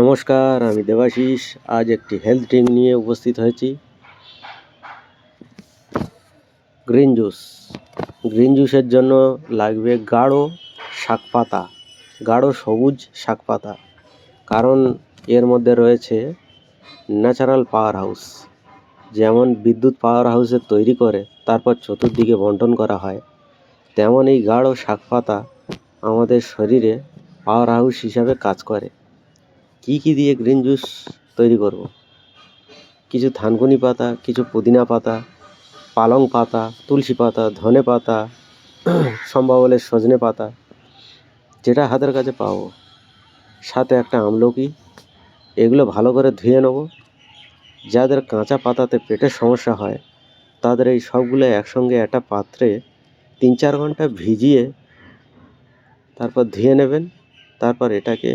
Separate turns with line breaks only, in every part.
নমস্কার, আমি দেবাশিস। আজ একটি হেলথ ড্রিঙ্ক নিয়ে উপস্থিত হয়েছি। গ্রিন জুস গ্রিন জুসের জন্য লাগবে গাঢ় শাক পাতা, গাঢ় সবুজ শাক পাতা। কারণ এর মধ্যে রয়েছে ন্যাচারাল পাওয়ার হাউস যেমন বিদ্যুৎ পাওয়ার হাউসে তৈরি করে, তারপর চতুর্দিকে বন্টন করা হয়, তেমন এই গাঢ় শাক পাতা আমাদের শরীরে পাওয়ার হাউস হিসাবে কাজ করে। কী কী দিয়ে গ্রিন জুস তৈরি করব? কিছু থানকুনি পাতা, কিছু পুদিনা পাতা, পালং পাতা, তুলসী পাতা, ধনে পাতা সম্ভব হলে সজনে পাতা, যেটা হাতের কাছে পাবো। সাথে একটা আমলকি, এগুলো ভালো করে ধুয়ে নেব। যাদের কাঁচা পাতাতে পেটের সমস্যা হয়, তাদের এই সবগুলো একসঙ্গে একটা পাত্রে তিন চার ঘণ্টা ভিজিয়ে তারপর ধুয়ে নেবেন। তারপর এটাকে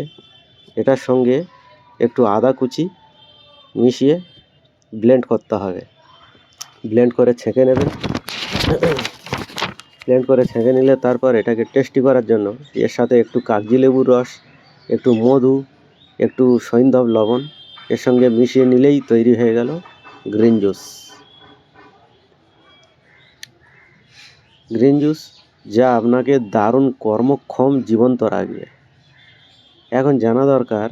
এটার সঙ্গে একটু আদা কুচি মিশিয়ে ব্লেন্ড করতে হবে। ব্লেন্ড করে ছেঁকে নেবেন। ব্লেন্ড করে ছেঁকে নিলে তারপর এটাকে টেস্টি করার জন্য এর সাথে একটু কাগজি লেবুর রস, একটু মধু, একটু সৈন্ধব লবণ এর সঙ্গে মিশিয়ে নিলেই তৈরি হয়ে গেল গ্রিন জুস গ্রিন জুস যা আপনাকে দারুণ কর্মক্ষম, জীবন্ত রাখবে। এখন জানা দরকার,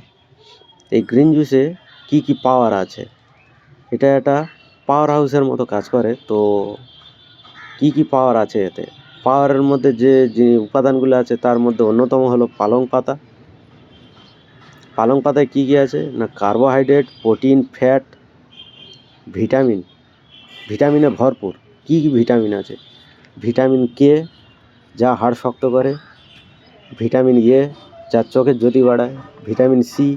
এই গ্রিন জুসে কি কি পাওয়ার আছে? এটা একটা পাওয়ার হাউসের মতো কাজ করে, তো কি কি পাওয়ার আছে এতে? পাওয়ারের মধ্যে যে যে উপাদানগুলো আছে, তার মধ্যে অন্যতম হলো পালং পাতা। পালং পাতায় কী কী আছে? না কার্বোহাইড্রেট প্রোটিন ফ্যাট ভিটামিন ভিটামিনে ভরপুর। কী কী ভিটামিন আছে? ভিটামিন কে যা হাড় শক্ত করে। ভিটামিন এ যা চোখের জ্যোতি বাড়ায়, ভিটামিন সি,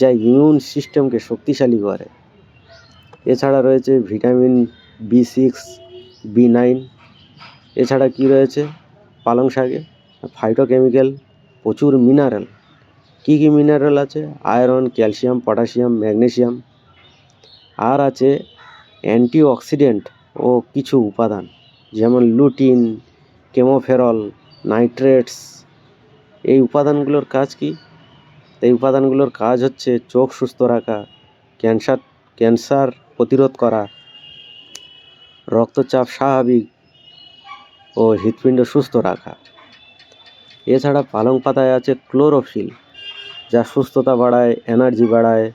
যা ইমিউন সিস্টেমকে শক্তিশালী করে। এছাড়া রয়েছে vitamin B six, B nine. এছাড়া কী রয়েছে? পালং শাকে ফাইটোকেমিক্যাল প্রচুর মিনারেল কী কী মিনারেল আছে? আয়রন ক্যালসিয়াম পটাশিয়াম ম্যাগনেসিয়াম আর আছে অ্যান্টিঅক্সিডেন্ট ও কিছু উপাদান, যেমন লুটিন কেমোফেরল নাইট্রেটস এই উপাদানগুলোর কাজ কি? এই উপাদানগুলোর কাজ হচ্ছে চোখ সুস্থ রাখা, ক্যান্সার ক্যান্সার প্রতিরোধ করা, রক্তচাপ স্বাভাবিক ও হৃৎপিণ্ড সুস্থ রাখা। এছাড়া পালং পাতায় আছে ক্লোরোফিল, যা সুস্থতা বাড়ায়, এনার্জি বাড়ায়,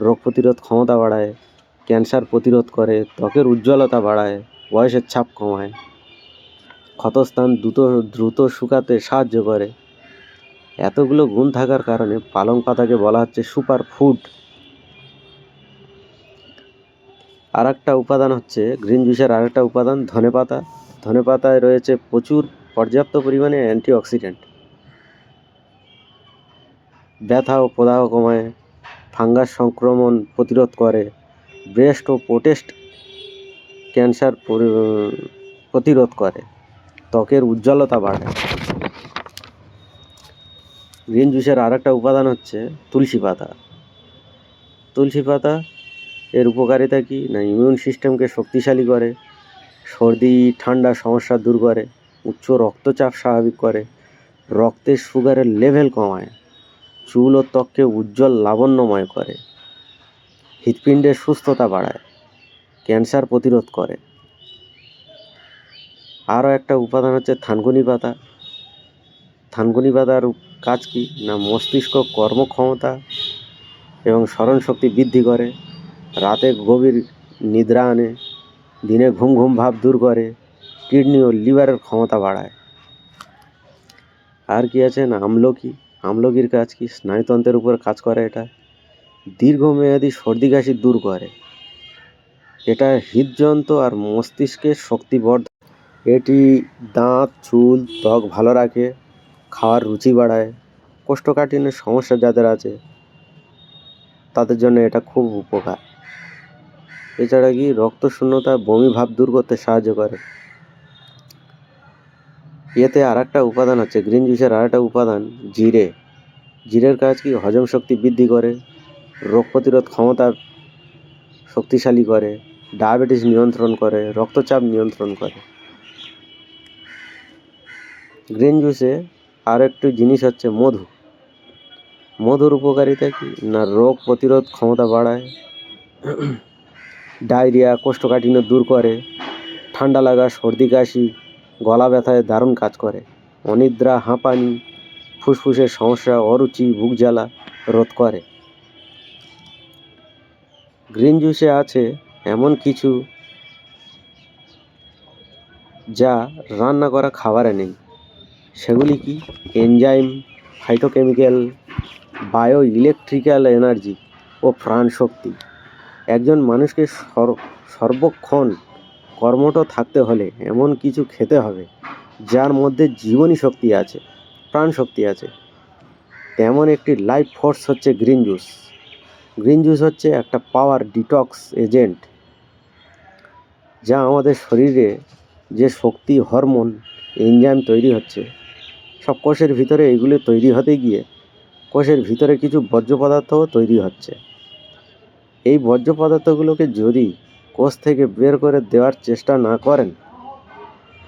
রোগ প্রতিরোধ ক্ষমতা বাড়ায়, ক্যান্সার প্রতিরোধ করে, ত্বকের উজ্জ্বলতা বাড়ায়, বয়সের ছাপ কমায়। ক্ষতস্থান দ্রুত দ্রুত শুকাতে সাহায্য করে। এতগুলো গুণ থাকার কারণে পালং পাতাকে বলা হচ্ছে সুপার ফুড। আর একটা উপাদান হচ্ছে গ্রিন জুসের আর একটা উপাদান ধনে পাতা। ধনে পাতায় রয়েছে প্রচুর পর্যাপ্ত পরিমাণে অ্যান্টিঅক্সিডেন্ট। ব্যথা ও প্রদাহ কমায়, ফাঙ্গাস সংক্রমণ প্রতিরোধ করে, ব্রেস্ট ও পোটেস্ট ক্যান্সার প্রতিরোধ করে, ত্বকের উজ্জ্বলতা বাড়ায়। গ্রিন জুসের আর একটা উপাদান হচ্ছে তুলসী পাতা। তুলসী পাতা এর উপকারিতা কি? না ইমিউন সিস্টেমকে শক্তিশালী করে, সর্দি, ঠান্ডা সমস্যা দূর করে, উচ্চ রক্তচাপ স্বাভাবিক করে, রক্তের সুগারের লেভেল কমায়, চুল ও ত্বককে উজ্জ্বল লাবণ্যময় করে হৃৎপিণ্ডের সুস্থতা বাড়ায়, ক্যান্সার প্রতিরোধ করে। আরও একটা উপাদান হচ্ছে থানকুনি পাতা। থানকুনি পাতার কাজ কি? না মস্তিষ্ক কর্মক্ষমতা এবং স্মরণশক্তি বৃদ্ধি করে, রাতে গভীর নিদ্রা আনে, দিনে ঘুম ঘুম ভাব দূর করে, কিডনি ও লিভারের ক্ষমতা বাড়ায়। আর কি আছে? না, আমলকি। আমলকির কাজ কি? স্নায়ুতন্ত্রের উপর কাজ করে এটা। দীর্ঘমেয়াদী সর্দি কাশি দূর করে। এটা হৃদযন্ত্র আর মস্তিষ্কের শক্তিবর্ধ এটি দাঁত, চুল, ত্বক ভালো রাখে খাওয়ার রুচি বাড়ায় কোষ্ঠকাঠিন্যের সমস্যা যাদের আছে, তাদের জন্য এটা খুব উপকার। এছাড়া কি রক্ত শূন্যতা বমি ভাব দূর করতে সাহায্য করে? এতে আর একটা উপাদান আছে গ্রিন জুসের আর একটা উপাদান জিরে। জিরের কাজ কি? হজম শক্তি বৃদ্ধি করে, রোগ প্রতিরোধ ক্ষমতা শক্তিশালী করে, ডায়াবেটিস নিয়ন্ত্রণ করে, রক্তচাপ নিয়ন্ত্রণ করে। গ্রিন জুসে আর একটি জিনিস হচ্ছে মধু। মধুর উপকারিতা কি? না, রোগ প্রতিরোধ ক্ষমতা বাড়ায়, ডায়রিয়া, কোষ্ঠকাঠিন্য দূর করে, ঠান্ডা লাগা, সর্দি কাশি, গলা ব্যথায় দারুণ কাজ করে, অনিদ্রা, হাঁপানি, ফুসফুসের সমস্যা, অরুচি, বুক জ্বালা রোধ করে। গ্রিন জুসে আছে এমন কিছু যা রান্না করা খাবারে নেই। সেগুলি কি? Enzyme phytochemical bio electrical energy ও প্রাণশক্তি একজন মানুষকে সর- সর্বক্ষণ কর্মঠ থাকতে হলে এমন কিছু খেতে হবে, যার মধ্যে জীবনী শক্তি আছে, প্রাণ শক্তি আছে। তেমন একটি লাইফ ফোর্স হচ্ছে গ্রিন জুস গ্রিন জুস হচ্ছে একটা পাওয়ার ডিটক্স এজেন্ট যা আমাদের শরীরে যে শক্তি হরমোন এনজাইম তৈরি হচ্ছে সব কোষের ভিতরে এগুলি তৈরি হতে গিয়ে কোষের ভিতরে কিছু বর্জ্য পদার্থও তৈরি হচ্ছে। এই বর্জ্য পদার্থগুলোকে যদি কোষ থেকে বের করে দেওয়ার চেষ্টা না করেন,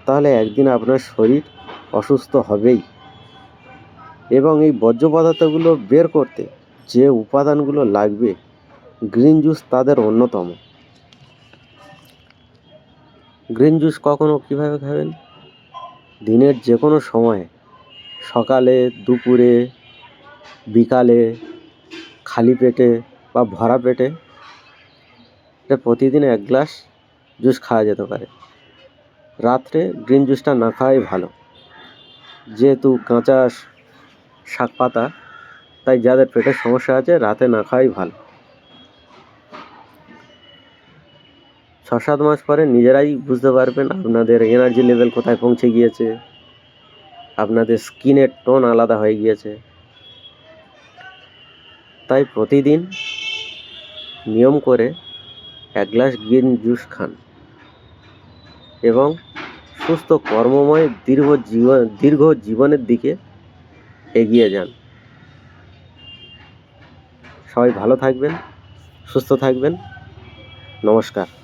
তাহলে একদিন আপনার শরীর অসুস্থ হবেই। এবং এই বর্জ্য পদার্থগুলো বের করতে যে উপাদানগুলো লাগবে, গ্রিন জুস তাদের অন্যতম। গ্রিন জুস কখনো কীভাবে খাবেন? দিনের যে কোনো সময়ে সকালে, দুপুরে, বিকালে, খালি পেটে বা ভরা পেটে এটা প্রতিদিন এক গ্লাস জুস খাওয়া যেতে পারে। রাত্রে গ্রিন জুসটা না খাওয়াই ভালো। যেহেতু কাঁচা শাক পাতা, তাই যাদের পেটের সমস্যা আছে রাতে না খাওয়াই ভালো। ছ সাত মাস পরে নিজেরাই বুঝতে পারবেন আপনাদের এনার্জি লেভেল কোথায় পৌঁছে গিয়েছে। আপনাদের স্কিনের টোন আলাদা হয়ে গিয়েছে। তাই প্রতিদিন নিয়ম করে এক গ্লাস গ্রিন জুস খান এবং সুস্থ কর্মময় দীর্ঘ জীবন, দীর্ঘ জীবনের দিকে এগিয়ে যান। সবাই ভালো থাকবেন, সুস্থ থাকবেন। নমস্কার।